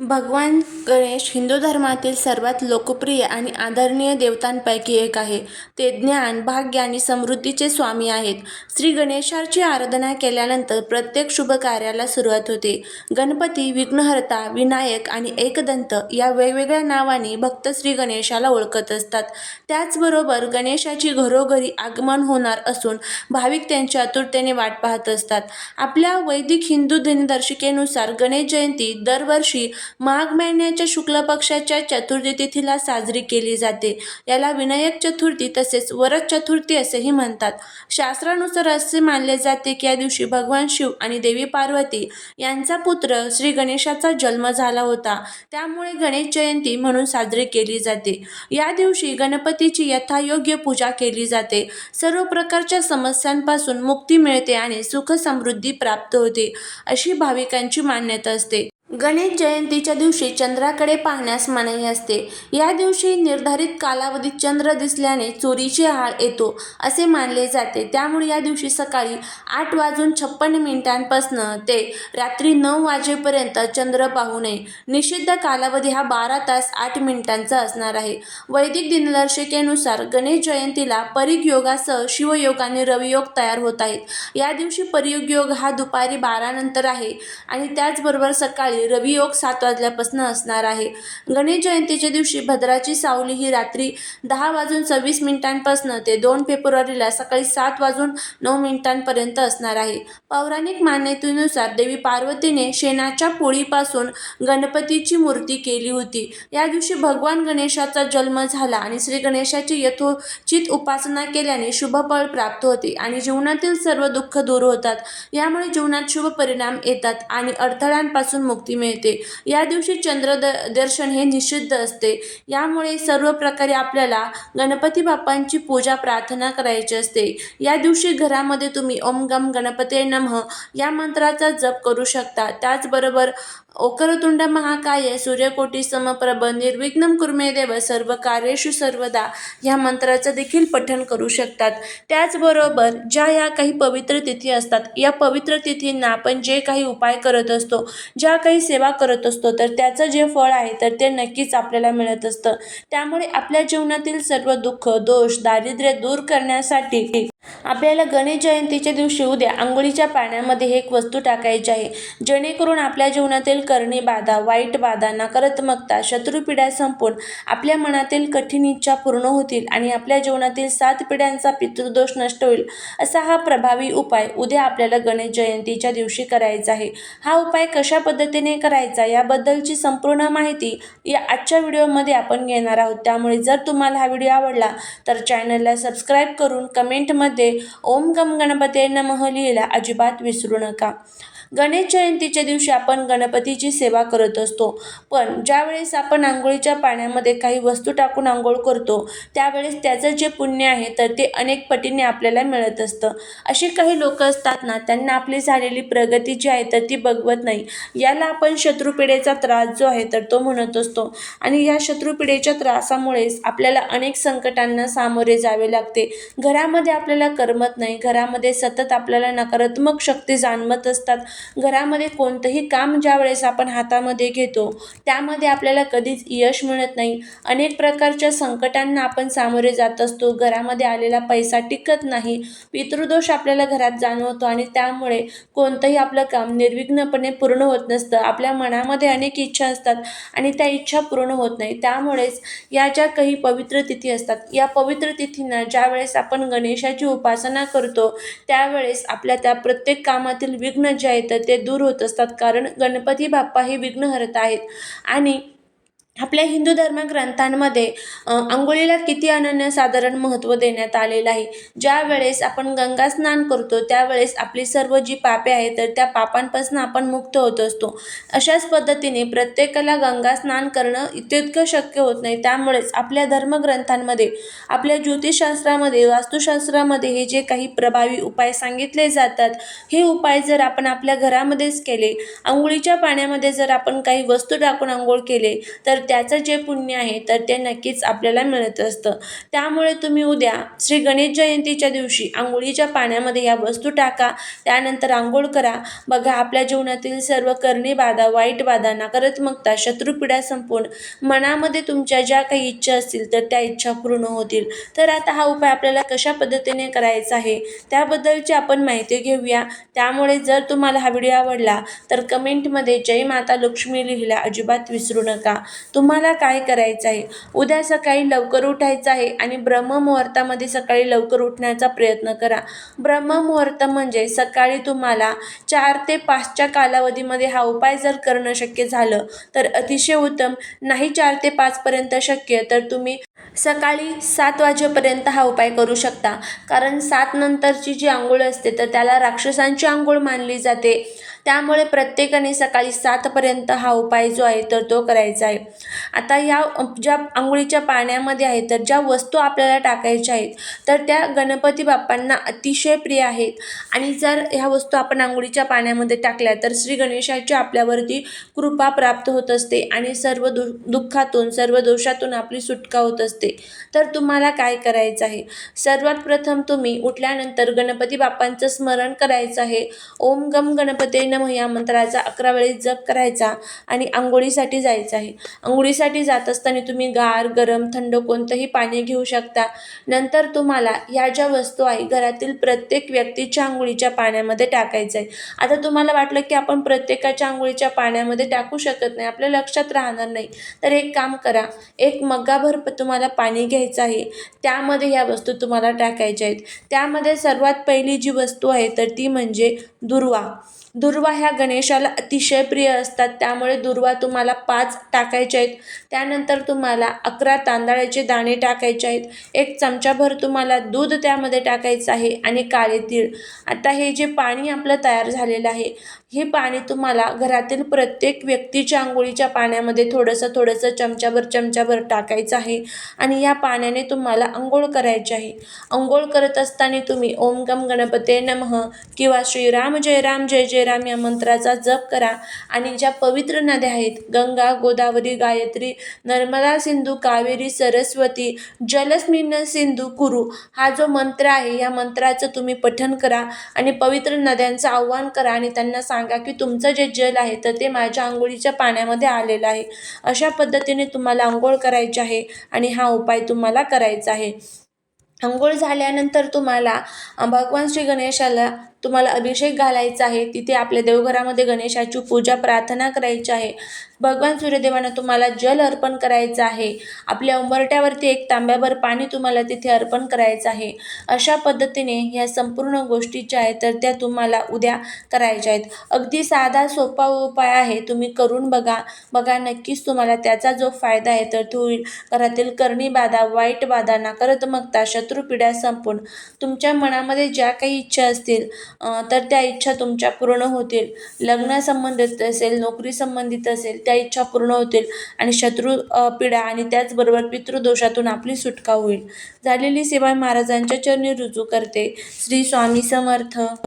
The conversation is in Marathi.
भगवान गणेश हिंदू धर्मातील सर्वात लोकप्रिय आणि आदरणीय देवतांपैकी एक आहे. ते ज्ञान, भाग्य आणि समृद्धीचे स्वामी आहेत. श्री गणेशाची आराधना केल्यानंतर प्रत्येक शुभ कार्याला सुरुवात होते. गणपती, विघ्नहर्ता, विनायक आणि एकदंत या वेगवेगळ्या नावांनी भक्त श्री गणेशाला ओळखत असतात. त्याचबरोबर गणेशाची घरोघरी आगमन होणार असून भाविक त्यांच्या आतुरतेने वाट पाहत असतात. आपल्या वैदिक हिंदू दिनदर्शिकेनुसार गणेश जयंती दरवर्षी माघ महिन्याच्या शुक्ल पक्षाच्या चतुर्थी तिथीला साजरी केली जाते. याला विनायक चतुर्थी तसेच वरद चतुर्थी असेही म्हणतात. शास्त्रानुसार असे मानले जाते की या दिवशी भगवान शिव आणि देवी पार्वती यांचा पुत्र श्री गणेशाचा जन्म झाला होता. त्यामुळे गणेश जयंती म्हणून साजरी केली जाते. या दिवशी गणपतीची यथायोग्य पूजा केली जाते. सर्व प्रकारच्या समस्यांपासून मुक्ती मिळते आणि सुख-समृद्धी प्राप्त होते, अशी भाविकांची मान्यता असते. गणेश जयंतीच्या दिवशी चंद्राकडे पाहण्यास मनाई असते. या दिवशी निर्धारित कालावधीत चंद्र दिसल्याने चोरीची आळ येतो, असे मानले जाते. त्यामुळे या दिवशी सकाळी आठ वाजून छप्पन मिनिटांपासनं ते रात्री नऊ वाजेपर्यंत चंद्र पाहू नये. निषिद्ध कालावधी हा बारा तास आठ मिनिटांचा असणार आहे. वैदिक दिनदर्शिकेनुसार गणेश जयंतीला परिग योगासह शिवयोग आणि रवियोग तयार होत आहेत. या दिवशी परियुग योग हा दुपारी बारानंतर आहे आणि त्याचबरोबर सकाळी रवियोग सात वाजल्यापासून असणार आहे. गणेश जयंतीच्या दिवशी भद्राची सावली ही रात्री दहा वाजून सव्वीस मिनिटांपासून ते दोन फेब्रुवारीला सकाळी सात वाजून नऊ मिनिटांपर्यंत असणार आहे. पौराणिक मान्यतेनुसार देवी पार्वतीने शेणाच्या पोळीपासून गणपतीची मूर्ती केली होती. या दिवशी भगवान गणेशाचा जन्म झाला आणि श्री गणेशाची यथोचित उपासना केल्याने शुभफळ प्राप्त होते आणि जीवनातील सर्व दुःख दूर होतात. यामुळे जीवनात शुभ परिणाम येतात आणि अडथळ्यांपासून मुक्त मिळते. या दिवशी चंद्र दर्शन हे निषिद्ध असते. यामुळे सर्व प्रकारे आपल्याला गणपती बाप्पांची पूजा प्रार्थना करायची असते. या दिवशी घरामध्ये तुम्ही ओम गम गणपती नमः या मंत्राचा जप करू शकता. त्याचबरोबर ओकरतुंड महाकाय सूर्यकोटी समप्रभ निर्विघ्न कुर्मेदेव सर्व देव सर्वदा ह्या मंत्राचं देखील पठण करू शकतात. त्याचबरोबर ज्या या काही पवित्र तिथी असतात, या पवित्र तिथींना आपण जे काही उपाय करत असतो, ज्या काही सेवा करत असतो, तर त्याचं जे फळ आहे तर ते नक्कीच आपल्याला मिळत असतं. त्यामुळे आपल्या जीवनातील सर्व दुःख, दोष, दारिद्र्य दूर करण्यासाठी आपल्याला गणेश जयंतीच्या दिवशी उद्या आंघोळीच्या पाण्यामध्ये एक वस्तू टाकायची आहे. जेणेकरून आपल्या जीवनातील करणी बाधा, वाईट बाधा, नकारात्मकता, शत्रुपिढ्या संपून आपल्या मनातील कठीण इच्छा पूर्ण होतील आणि आपल्या जीवनातील सात पिढ्यांचा पितृदोष नष्ट होईल. असा हा प्रभावी उपाय उद्या आपल्याला गणेश जयंतीच्या दिवशी करायचा आहे. हा उपाय कशा पद्धतीने करायचा याबद्दलची संपूर्ण माहिती या आजच्या व्हिडिओमध्ये आपण घेणार आहोत. त्यामुळे जर तुम्हाला हा व्हिडिओ आवडला तर चॅनलला सबस्क्राईब करून कमेंटमध्ये ओम गम गणपते नमः लिहिला अजिबात विसरू नका. गणेश जयंतीच्या दिवशी आपण गणपतीची सेवा करत असतो. पण ज्यावेळेस आपण आंघोळीच्या पाण्यामध्ये काही वस्तू टाकून आंघोळ करतो, त्यावेळेस त्याचं जे पुण्य आहे तर ते अनेक पटीने आपल्याला मिळत असतं. असे काही लोकं असतात ना, त्यांना आपली झालेली प्रगती जी आहे तर ती बघवत नाही. याला आपण शत्रुपिढेचा त्रास जो आहे तर तो म्हणत असतो आणि या शत्रुपिढेच्या त्रासामुळेच आपल्याला अनेक संकटांना सामोरे जावे लागते. घरामध्ये आपल्याला करमत नाही. घरामध्ये सतत आपल्याला नकारात्मक शक्ती जाणवत असतात. घरामध्ये कोणतंही काम ज्यावेळेस आपण हातामध्ये घेतो, त्यामध्ये आपल्याला कधीच यश मिळत नाही. अनेक प्रकारच्या संकटांना आपण सामोरे जात असतो. घरामध्ये आलेला पैसा टिकत नाही. पितृदोष आपल्याला घरात जाणवतो आणि त्यामुळे कोणतंही आपलं काम निर्विघ्नपणे पूर्ण होत नसतं. आपल्या मनामध्ये अनेक इच्छा असतात आणि त्या इच्छा पूर्ण होत नाही. त्यामुळेच या ज्या काही पवित्र तिथी असतात, या पवित्र तिथींना ज्यावेळेस आपण गणेशाची उपासना करतो, त्यावेळेस आपल्या त्या प्रत्येक कामातील विघ्न जे आहेत तर ते दूर होत असतात. कारण गणपती बाप्पा हे विघ्नहर्ता आहेत आणि आपल्या हिंदू धर्मग्रंथांमध्ये आंघोळीला किती अनन्यसाधारण महत्त्व देण्यात आलेलं आहे. ज्यावेळेस आपण गंगा स्नान करतो, त्यावेळेस आपली सर्व जी पापे आहेत तर त्या पापांपासून आपण मुक्त होत असतो. अशाच पद्धतीने प्रत्येकाला गंगा स्नान करणं तितकं शक्य होत नाही. त्यामुळेच आपल्या धर्मग्रंथांमध्ये, आपल्या ज्योतिषशास्त्रामध्ये, वास्तुशास्त्रामध्ये हे जे काही प्रभावी उपाय सांगितले जातात, हे उपाय जर आपण आपल्या घरामध्येच केले, आंघोळीच्या पाण्यामध्ये जर आपण काही वस्तू टाकून आंघोळ केले, तर त्याचं जे पुण्य आहे तर ते नक्कीच आपल्याला मिळत असतं. त्यामुळे तुम्ही उद्या श्री गणेश जयंतीच्या दिवशी आंघोळीच्या पाण्यामध्ये या वस्तू टाका त्यानंतर आंघोळ करा. बघा आपल्या जीवनातील सर्व करणी बाधा वाईट बाधा नकारात्मकता शत्रुपीडा संपून मनामध्ये तुमच्या ज्या काही इच्छा असतील तर त्या इच्छा पूर्ण होतील. तर आता हा उपाय आपल्याला कशा पद्धतीने करायचा आहे त्याबद्दलची आपण माहिती घेऊया. त्यामुळे जर तुम्हाला हा व्हिडिओ आवडला तर कमेंटमध्ये जय माता लक्ष्मी लिहिला अजिबात विसरू नका. तुम्हाला काय करायचं आहे? उद्या सकाळी लवकर उठायचं आहे आणि ब्रह्ममुहूर्तामध्ये सकाळी लवकर उठण्याचा प्रयत्न करा. ब्रह्ममुहूर्त म्हणजे सकाळी तुम्हाला चार ते पाचच्या कालावधीमध्ये हा उपाय जर करणं शक्य झालं तर अतिशय उत्तम. नाही चार ते पाचपर्यंत शक्य तर तुम्ही सकाळी सात वाजेपर्यंत हा उपाय करू शकता. कारण सात नंतरची जी आंघोळ असते तर त्याला राक्षसांची आंघोळ मानली जाते. त्यामुळे प्रत्येकाने सकाळी सातपर्यंत हा उपाय जो आहे तर तो करायचा आहे. आता या ज्या आंघोळीच्या पाण्यामध्ये आहे तर ज्या वस्तू आपल्याला टाकायच्या आहेत तर त्या गणपती बाप्पांना अतिशय प्रिय आहेत. आणि जर ह्या वस्तू आपण आंघोळीच्या पाण्यामध्ये टाकल्या तर श्री गणेशाची आपल्यावरती कृपा प्राप्त होत असते आणि सर्व दु दुःखातून सर्व दोषातून आपली सुटका होत असते. तर तुम्हाला काय करायचं आहे? सर्वात प्रथम तुम्ही उठल्यानंतर गणपती बाप्पांचं स्मरण करायचं आहे. ओम गम गणपते नमः या मंत्राचा अकरा वेळेस जप करायचा आणि आंघोळीसाठी जायचं आहे. आंघोळीसाठी जात असताना तुम्ही गार गरम थंड कोणतंही पाणी घेऊ शकता. नंतर तुम्हाला ह्या ज्या वस्तू आहे घरातील प्रत्येक व्यक्तीच्या आंघोळीच्या पाण्यामध्ये टाकायचं आहे आता तुम्हाला वाटलं की आपण प्रत्येकाच्या आंघोळीच्या पाण्यामध्ये टाकू शकत नाही आपल्या लक्षात राहणार नाही. तर एक काम करा एक मग्गाभर तुम्हाला पाणी घ्यायचं आहे. त्यामध्ये ह्या वस्तू तुम्हाला टाकायच्या आहेत. त्यामध्ये सर्वात पहिली जी वस्तू आहे तर ती म्हणजे दुर्वा. दुर्वा ह्या गणेशाला अतिशय प्रिय असतात. त्यामुळे दुर्वा तुम्हाला पाच टाकायचे आहेत. त्यानंतर तुम्हाला अकरा तांदळाचे दाणे टाकायचे आहेत. एक चमचाभर तुम्हाला दूध त्यामध्ये टाकायचं आहे आणि काळे तीळ. आता हे जे पाणी आपलं तयार झालेलं आहे हे पाणी तुम्हाला घरातील प्रत्येक व्यक्तीच्या आंघोळीच्या पाण्यामध्ये थोडंसं थोडंसं चमच्याभर चमच्याभर टाकायचं आहे आणि या पाण्याने तुम्हाला आंघोळ करायची आहे. आंघोळ करत असताना तुम्ही ओम गम गणपते नमः किंवा श्रीराम जय राम जय जय राम या मंत्राचा जप करा. आणि ज्या पवित्र नद्या आहेत गंगा गोदावरी गायत्री नर्मदा सिंधू कावेरी सरस्वती जलस्मिन सिंधू कुरु हा जो मंत्र आहे या मंत्राचं तुम्ही पठन करा आणि पवित्र नद्यांचं आव्हान करा आणि त्यांना सांगा की तुमचं जे जल आहे तर ते माझ्या आंघोळीच्या पाण्यामध्ये आलेलं आहे. अशा पद्धतीने तुम्हाला आंघोळ करायची आहे आणि हा उपाय तुम्हाला करायचा आहे. आंघोळ झाल्यानंतर तुम्हाला भगवान श्री गणेशाला तुम्हाला अभिषेक घालायचा आहे तिथे आपल्या देवघरामध्ये गणेशाची पूजा प्रार्थना करायची आहे. भगवान सूर्यदेवांना तुम्हाला जल अर्पण करायचं आहे. आपल्या उंबरट्यावरती एक तांब्याभर पाणी तुम्हाला तिथे अर्पण करायचं आहे. अशा पद्धतीने ह्या संपूर्ण गोष्टी ज्या आहेत तर त्या तुम्हाला उद्या करायच्या आहेत. अगदी साधा सोपा उपाय आहे तुम्ही करून बघा. बघा नक्कीच तुम्हाला त्याचा जो फायदा आहे तर तो होईल घरातील करणी बाधा वाईट बाधा नकारात्मकता शत्रुपिढ्या संपून तुमच्या मनामध्ये ज्या काही इच्छा असतील तर त्या इच्छा तुमच्या पूर्ण होतील. लग्नासंबंधित असेल नोकरी संबंधित असेल त्या इच्छा पूर्ण होतील आणि शत्रू अं, आणि त्याचबरोबर पितृदोषातून आपली सुटका होईल. झालेली सेवा महाराजांच्या चरणी रुजू करते. श्री स्वामी समर्थ.